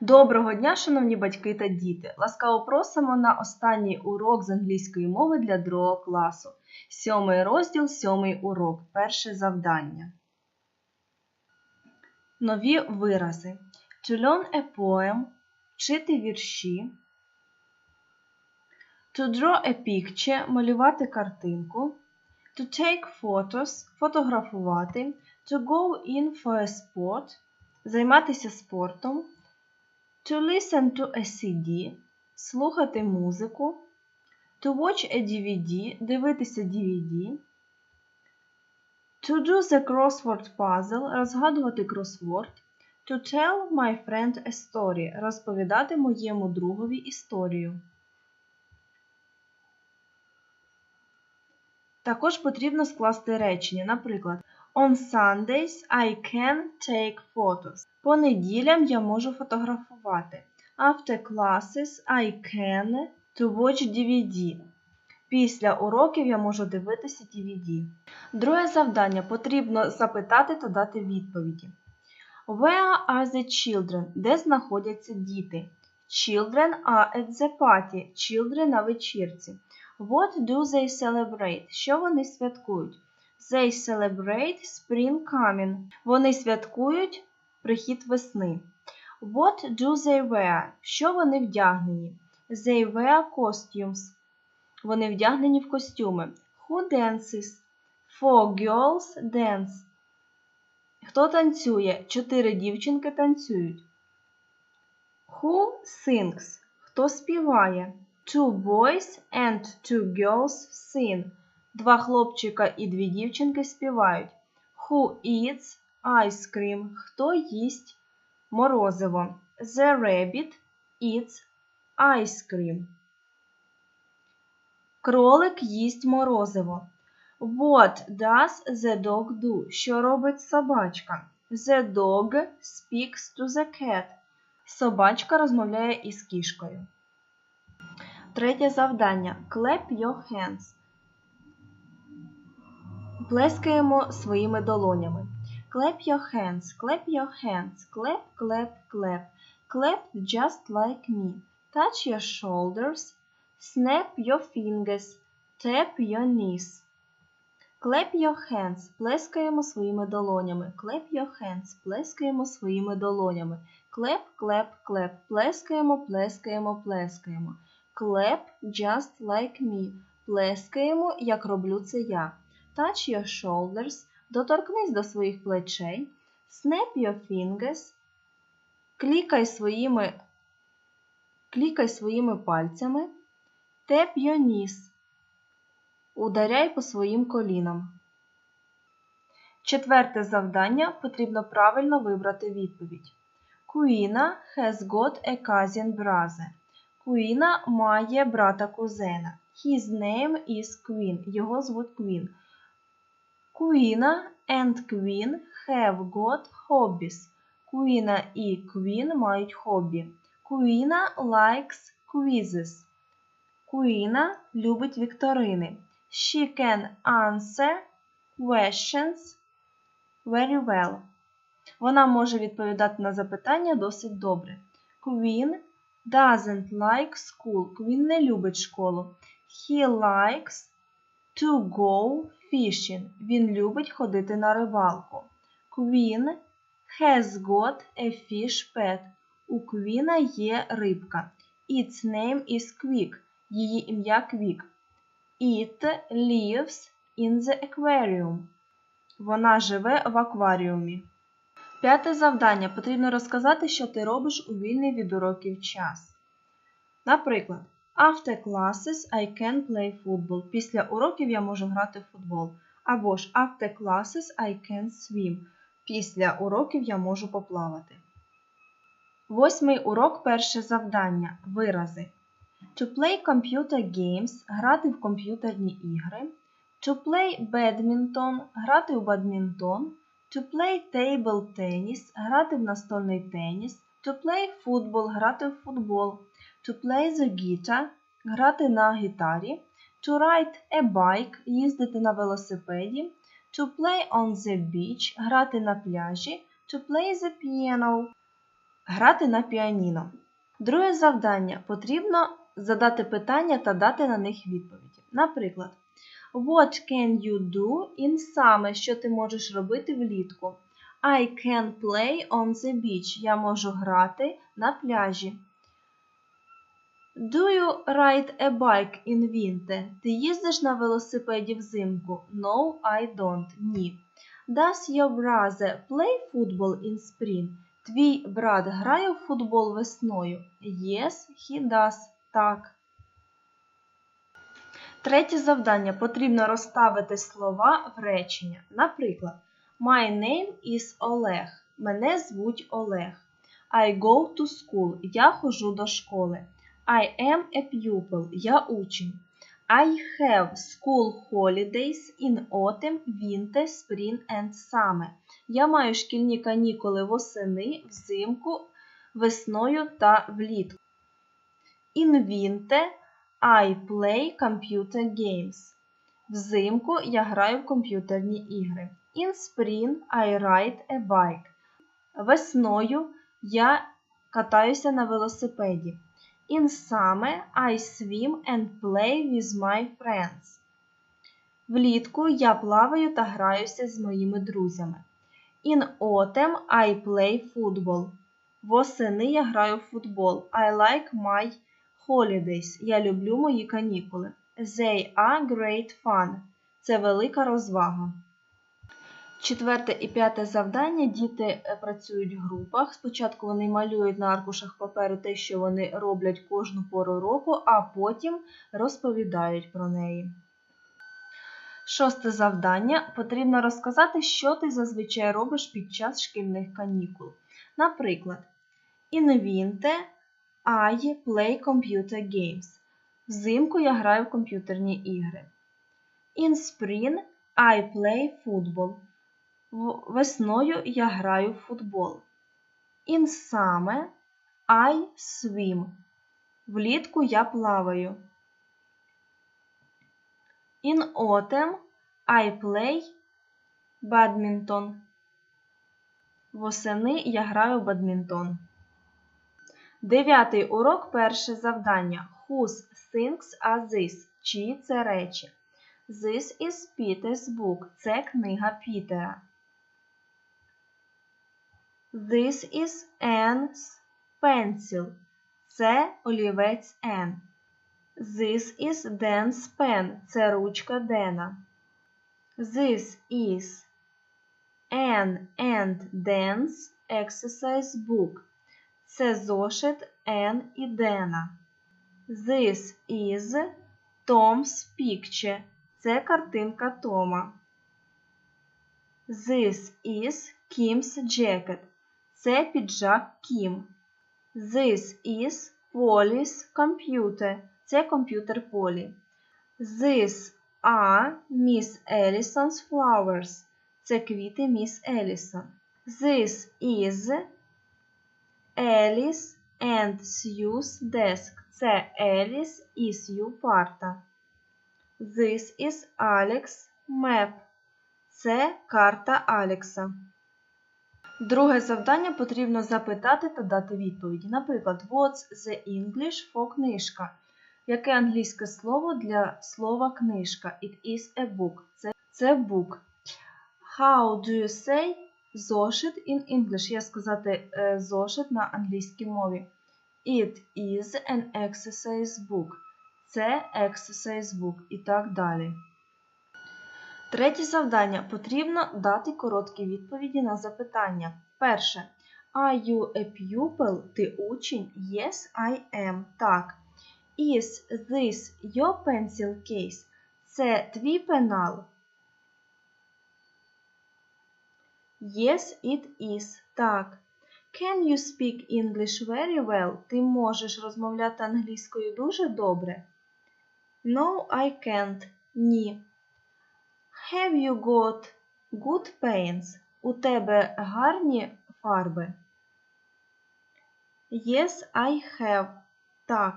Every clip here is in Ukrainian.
Доброго дня, шановні батьки та діти! Ласкаво просимо на останній урок з англійської мови для другого класу. Сьомий розділ, сьомий урок. Перше завдання. Нові вирази. To learn a poem. Вчити вірші. To draw a picture. Малювати картинку. To take photos фотографувати. To go in for a sport. Займатися спортом to listen to a CD, слухати музику, to watch a DVD, дивитися DVD, to do the crossword puzzle, розгадувати кросворд, to tell my friend a story, розповідати моєму другові історію. Також потрібно скласти речення. Наприклад, On Sundays I can take photos. По неділям я можу фотографувати. After classes I can to watch DVD. Після уроків я можу дивитися DVD. Друге завдання потрібно запитати та дати відповіді. Where are the children? Де знаходяться діти? Children are at the party. Children на вечірці. What do they celebrate? Що вони святкують? They celebrate spring coming. Вони святкують прихід весни. What do they wear? Що вони вдягнені? They wear costumes. Вони вдягнені в костюми. Who dances? Four girls dance. Хто танцює? Чотири дівчинки танцюють. Who sings? Хто співає? Two boys and two girls sing. Два хлопчика і дві дівчинки співають. Who eats? Ice cream. Хто їсть морозиво? The rabbit eats ice cream. Кролик їсть морозиво. What does the dog do? Що робить собачка? The dog speaks to the cat. Собачка розмовляє із кішкою. Третє завдання. Clap your hands. Плескаємо своїми долонями. Clap your hands, clap your hands, clap, clap, clap. Clap just like me. Touch your shoulders, snap your fingers, tap your knees. Clap your hands, плескаємо своїми долонями. Clap your hands, плескаємо своїми долонями. Clap, clap, clap, плескаємо, плескаємо, плескаємо. Clap just like me. Плескаємо, як роблю це я. Touch your shoulders. Доторкнись до своїх плечей, snap your fingers, клікай своїми клікай своїми пальцями, tap your knees, ударяй по своїм колінам. Четверте завдання потрібно правильно вибрати відповідь. Куїна has got a cousin brother. Куїна має брата кузена. His name is Queen. Його звуть Queen. Куіна and Queen have got hobbies. Куіна і Queen мають хобі. Куіна likes quizzes. Куіна любить вікторини. She can answer questions very well. Вона може відповідати на запитання досить добре. Queen doesn't like school. Queen не любить школу. He likes to go fishing. Він любить ходити на рибалку. Queen has got a fish pet. У Квіна є рибка. Its name is Quick. Її ім'я Quick. It lives in the aquarium. Вона живе в акваріумі. П'яте завдання. Потрібно розказати, що ти робиш у вільний від уроків час. Наприклад, After classes I can play football. Після уроків я можу грати в футбол. Або ж after classes I can swim. Після уроків я можу поплавати. Восьмий урок перше завдання. Вирази. To play computer games грати в комп'ютерні ігри. To play badminton грати у бадмінтон. To play table tennis грати в настольний теніс. To play football грати в футбол to play the guitar грати на гітарі, to ride a bike їздити на велосипеді, to play on the beach грати на пляжі, to play the piano грати на піаніно. Друге завдання. Потрібно задати питання та дати на них відповіді. Наприклад, What can you do in summer? Що ти можеш робити влітку? I can play on the beach. Я можу грати на пляжі. Do you ride a bike in winter? Ти їздиш на велосипеді взимку? No, I don't. Ні. Does your brother play football in spring? Твій брат грає в футбол весною? Yes, he does. Так. Третє завдання. Потрібно розставити слова в речення. Наприклад, My name is Олег. Мене звуть Олег. I go to school. Я ходжу до школи. I am a pupil. Я учень. I have school holidays in autumn, winter, spring and summer. Я маю шкільні канікули восени, взимку, весною та влітку. In winter I play computer games. Взимку я граю в комп'ютерні ігри. In spring I ride a bike. Весною я катаюся на велосипеді. In summer I swim and play with my friends. Влітку я плаваю та граюся з моїми друзями. In autumn I play football. Восени я граю в футбол. I like my holidays. Я люблю мої канікули. They are great fun. Це велика розвага. Четверте і п'яте завдання. Діти е, працюють в групах. Спочатку вони малюють на аркушах паперу те, що вони роблять кожну пору року, а потім розповідають про неї. Шосте завдання. Потрібно розказати, що ти зазвичай робиш під час шкільних канікул. Наприклад, winter I play computer games. Взимку я граю в комп'ютерні ігри. In spring I play football. Весною я граю в футбол. In summer I swim. Влітку я плаваю. In autumn I play badminton. Восени я граю в бадмінтон. Дев'ятий урок перше завдання. Whose things are this? Чиї це речі? This is Peter's book. Це книга Пітера. This is Anne's pencil. Це олівець Anne. This is Dan's pen. Це ручка Дена. This is Anne and Dan's exercise book. Це зошит Anne і Дена. This is Tom's picture. Це картинка Тома. This is Kim's jacket. Це піджак Кім. This is Polly's computer. Це комп'ютер Полі. This are Miss Ellison's flowers. Це квіти Міс Елісон. This is Alice and Sue's desk. Це Еліс і Сью парта. This is Alex map. Це карта Алекса. Друге завдання потрібно запитати та дати відповіді. Наприклад, What's the English for книжка? Яке англійське слово для слова книжка? It is a book. Це, це book. How do you say зошит in English? Я сказати е, зошит на англійській мові. It is an exercise book. Це exercise book і так далі. Третє завдання. Потрібно дати короткі відповіді на запитання. Перше. Are you a pupil? Ти учень? Yes, I am. Так. Is this your pencil case? Це твій пенал? Yes, it is. Так. Can you speak English very well? Ти можеш розмовляти англійською дуже добре? No, I can't. Ні. Have you got good paints? У тебе гарні фарби? Yes, I have. Так.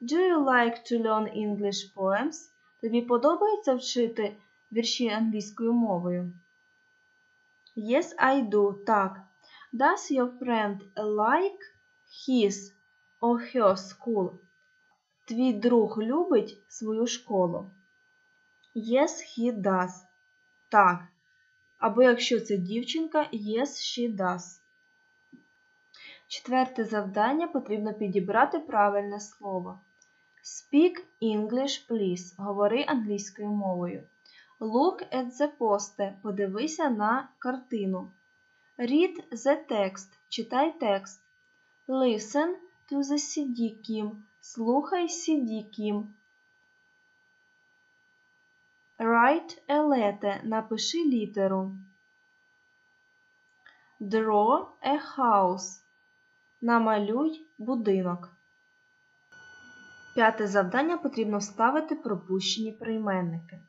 Do you like to learn English poems? Тобі подобається вчити вірші англійською мовою? Yes, I do. Так. Does your friend like his or her school? Твій друг любить свою школу. Yes, he does. Так. Або якщо це дівчинка, yes, she does. Четверте завдання потрібно підібрати правильне слово. Speak English, please. Говори англійською мовою. Look at the poster. Подивися на картину. Read the text. Читай текст. Listen to the CD Kim. Слухай CD Kim. Write a letter. Напиши літеру. Draw a house. Намалюй будинок. П'яте завдання потрібно вставити пропущені прийменники.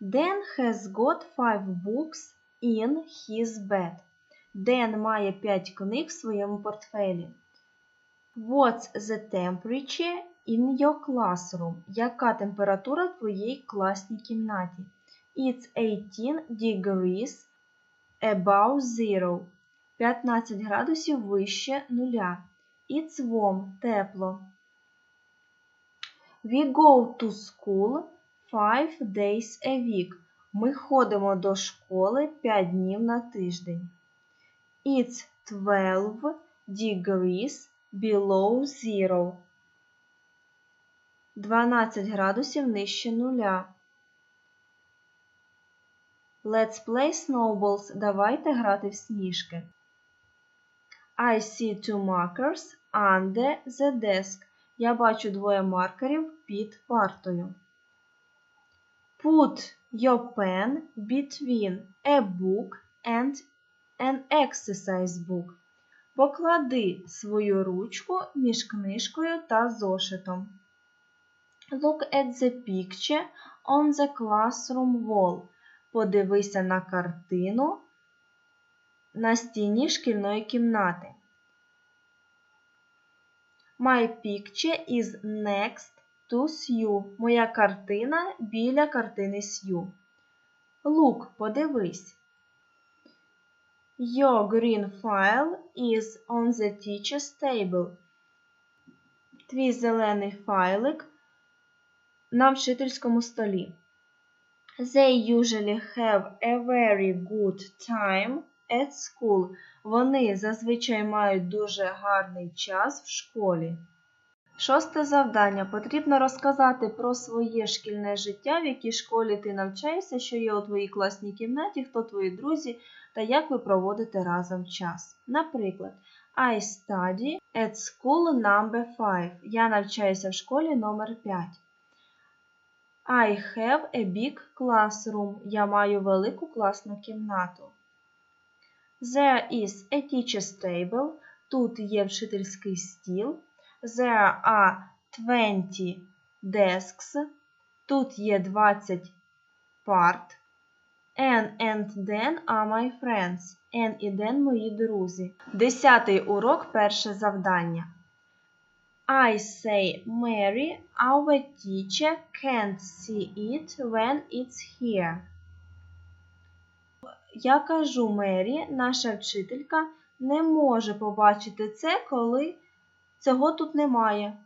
Dan has got five books in his bed. Ден має 5 книг в своєму портфелі. What's the temperature in your classroom? Яка температура в твоїй класній кімнаті? It's 18 degrees above zero. 15 градусів вище нуля. It's warm, тепло. We go to school five days a week. Ми ходимо до школи 5 днів на тиждень. It's 12 degrees below zero. 12 градусів нижче нуля. Let's play snowballs. Давайте грати в сніжки. I see two markers under the desk. Я бачу двоє маркерів під партою. Put your pen between a book and an exercise book. Поклади свою ручку між книжкою та зошитом. Look at the picture on the classroom wall. Подивися на картину на стіні шкільної кімнати. My picture is next to Sue. Моя картина біля картини Сью. Look, подивись. Your green file is on the teacher's table. Твій зелений файлик на вчительському столі. They usually have a very good time at school. Вони зазвичай мають дуже гарний час в школі. Шосте завдання. Потрібно розказати про своє шкільне життя, в якій школі ти навчаєшся, що є у твоїй класній кімнаті, хто твої друзі та як ви проводите разом час. Наприклад, I study at school number 5. Я навчаюся в школі номер 5. I have a big classroom. Я маю велику класну кімнату. There is a teacher's table. Тут є вчительський стіл. There are 20 desks. Тут є 20 парт. Anne and Dan are my friends. Anne і Ден мої друзі. Десятий урок перше завдання. I say Mary, our teacher can't see it when it's here. Я кажу Мері, наша вчителька не може побачити це, коли цього тут немає.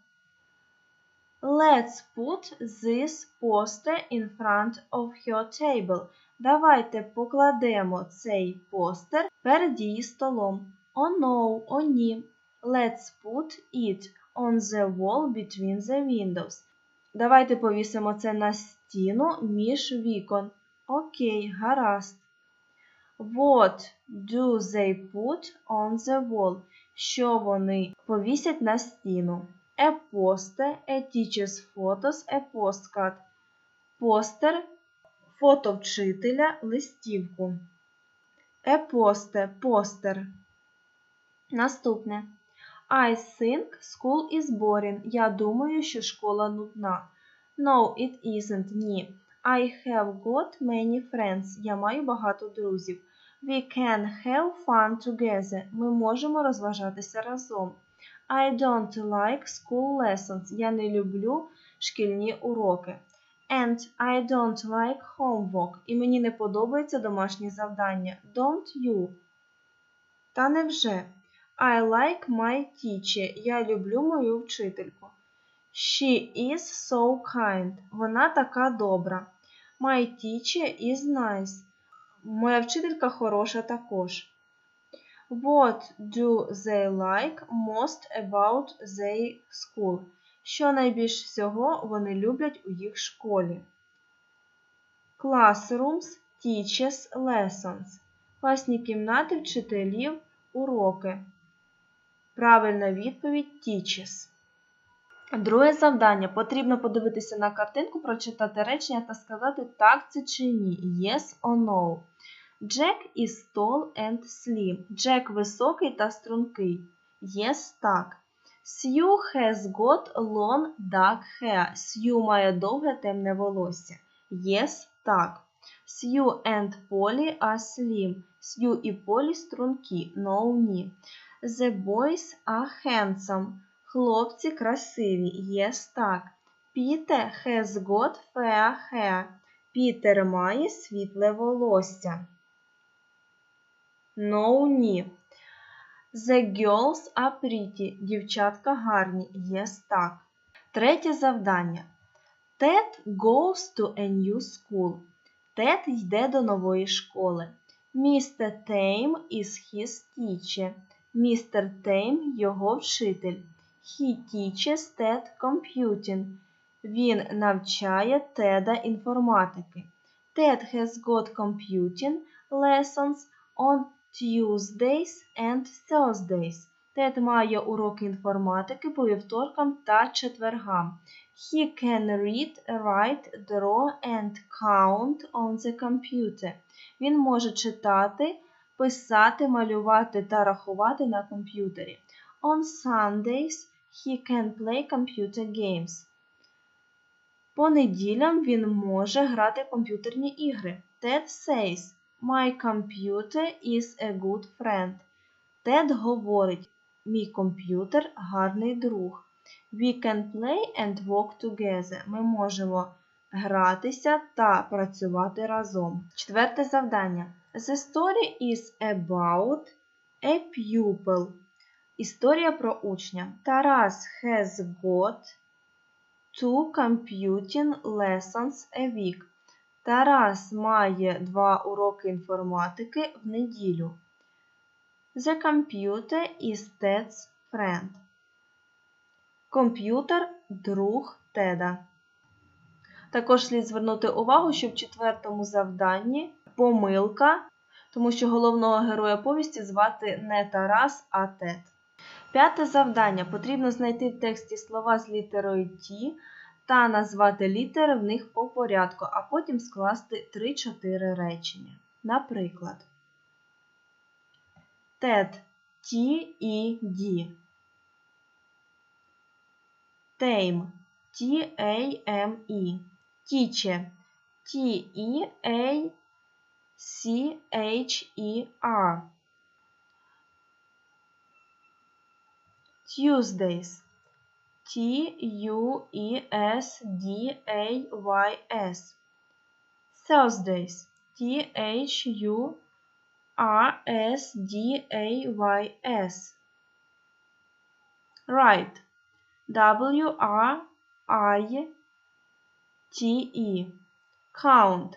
Let's put this poster in front of her table. Давайте покладемо цей постер перед її столом. Oh no, о ні. Let's put it on the wall between the windows. Давайте повісимо це на стіну між вікон. Окей, гаразд. What do they put on the wall? Що вони повісять на стіну? A poster, a teacher's photos, a postcard. Постер, фото вчителя, листівку. A poster, постер. Наступне. I think school is boring. Я думаю, що школа нудна. No, it isn't. Ні. I have got many friends. Я маю багато друзів. We can have fun together. Ми можемо розважатися разом. I don't like school lessons. Я не люблю шкільні уроки. And I don't like homework. І мені не подобається домашні завдання. Don't you? Та невже? I like my teacher. Я люблю мою вчительку. She is so kind. Вона така добра. My teacher is nice. Моя вчителька хороша також. What do they like most about their school? Що найбільш всього вони люблять у їх школі? Classrooms teaches lessons. Класні кімнати вчителів уроки. Правильна відповідь teaches. Друге завдання. Потрібно подивитися на картинку, прочитати речення та сказати так це чи ні. Yes or no. Jack is tall and slim. Джек високий та стрункий. Yes, так. Sue has got long dark hair. Sue має довге темне волосся. Yes, так. Sue and Polly are slim. Sue і Polly стрункі. No, ні. The boys are handsome. Хлопці красиві. Yes, так. Peter has got fair hair. Пітер має світле волосся. No, ні. The girls are pretty. Дівчатка гарні. Yes, так. Третє завдання. Ted goes to a new school. Тед йде до нової школи. Містер Тейм is his teacher. Містер Тейм його вчитель. He teaches Ted computing. Він навчає Теда інформатики. Ted has got computing lessons on Tuesdays and Thursdays. Тед має уроки інформатики по вівторкам та четвергам. He can read, write, draw and count on the computer. Він може читати, писати, малювати та рахувати на комп'ютері. On Sundays he can play computer games. По неділям він може грати комп'ютерні ігри. Ted says, My computer is a good friend. Тед говорить, мій комп'ютер гарний друг. We can play and work together. Ми можемо гратися та працювати разом. Четверте завдання. The story is about a pupil. Історія про учня. Тарас has got two computing lessons a week. Тарас має два уроки інформатики в неділю. The computer is Ted's friend. Комп'ютер друг Теда. Також слід звернути увагу, що в четвертому завданні помилка, тому що головного героя повісті звати не Тарас, а Тед. П'яте завдання. Потрібно знайти в тексті слова з літерою Т та назвати літери в них по порядку, а потім скласти 3-4 речення. Наприклад, Тед Т і Д. Tame T-A-M-E. Teacher T-E-A-C-H-E-R. C H E R. Tuesdays. T U E S D A Y S. Thursdays. T H U R S D A Y S. Right. W R I T E. Count.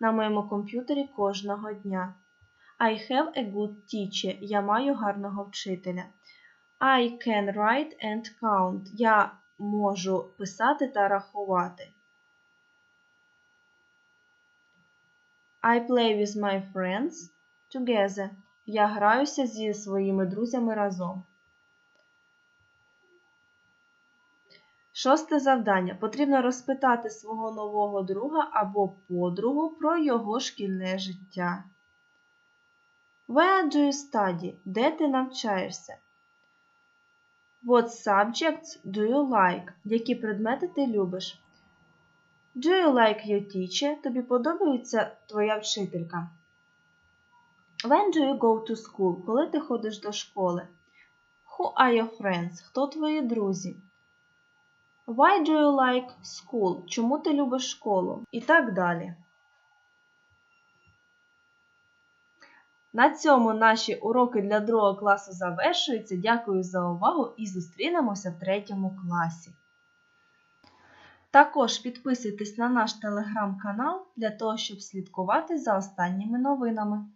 на моєму комп'ютері кожного дня. I have a good teacher. Я маю гарного вчителя. I can write and count. Я можу писати та рахувати. I play with my friends together. Я граюся зі своїми друзями разом. Шосте завдання. Потрібно розпитати свого нового друга або подругу про його шкільне життя. Where do you study? Де ти навчаєшся? What subjects do you like? Які предмети ти любиш? Do you like your teacher? Тобі подобається твоя вчителька? When do you go to school? Коли ти ходиш до школи? Who are your friends? Хто твої друзі? Why do you like school? Чому ти любиш школу? І так далі. На цьому наші уроки для другого класу завершуються. Дякую за увагу і зустрінемося в третьому класі. Також підписуйтесь на наш телеграм-канал для того, щоб слідкувати за останніми новинами.